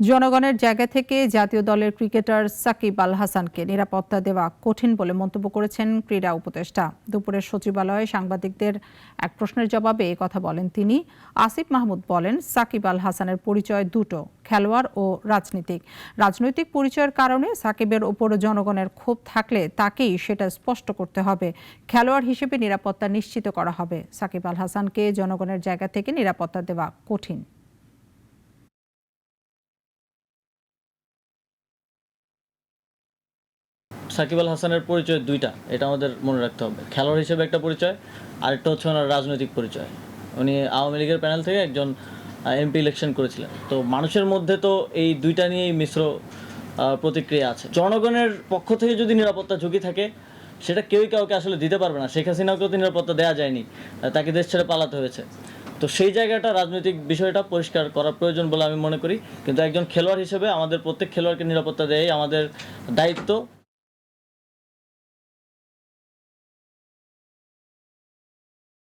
জনগণের জায়গা থেকে জাতীয় দলের ক্রিকেটার সাকিব আল হাসানকে নিরাপত্তা দেওয়া কঠিন বলে মন্তব্য করেছেন ক্রীড়া উপদেষ্টা। দুপুরের সচিবালয়ে সাংবাদিকদের এক প্রশ্নের জবাবে কথা বলেন তিনি। আসিফ মাহমুদ বলেন, সাকিব আল হাসানের পরিচয় দুটো, খেলোয়াড় ও রাজনীতিক। রাজনৈতিক পরিচয়ের কারণে সাকিবের ওপর জনগণের ক্ষোভ থাকলে তাকেই সেটা স্পষ্ট করতে হবে। খেলোয়াড় হিসেবে নিরাপত্তা নিশ্চিত করা হবে। সাকিব আল হাসানকে জনগণের জায়গা থেকে নিরাপত্তা দেওয়া কঠিন। সাকিব আল হাসানের পরিচয় দুইটা, এটা আমাদের মনে রাখতে হবে। খেলোয়াড় হিসেবে একটা পরিচয় আর একটা হচ্ছে ওনার রাজনৈতিক পরিচয়। উনি আওয়ামী লীগের প্যানেল থেকে একজন এমপি ইলেকশন করেছিলেন। তো মানুষের মধ্যে তো এই দুইটা নিয়েই মিশ্র প্রতিক্রিয়া আছে। জনগণের পক্ষ থেকে যদি নিরাপত্তা ঝুঁকি থাকে, সেটা কেউই কাউকে আসলে দিতে পারবে না। শেখ হাসিনাকেও তো নিরাপত্তা দেওয়া যায়নি তাকে দেশ ছেড়ে পালাতে হয়েছে। তো সেই জায়গাটা রাজনৈতিক বিষয়টা পরিষ্কার করা প্রয়োজন বলে আমি মনে করি। কিন্তু একজন খেলোয়াড় হিসেবে আমাদের প্রত্যেক খেলোয়াড়কে নিরাপত্তা দেয় আমাদের দায়িত্ব।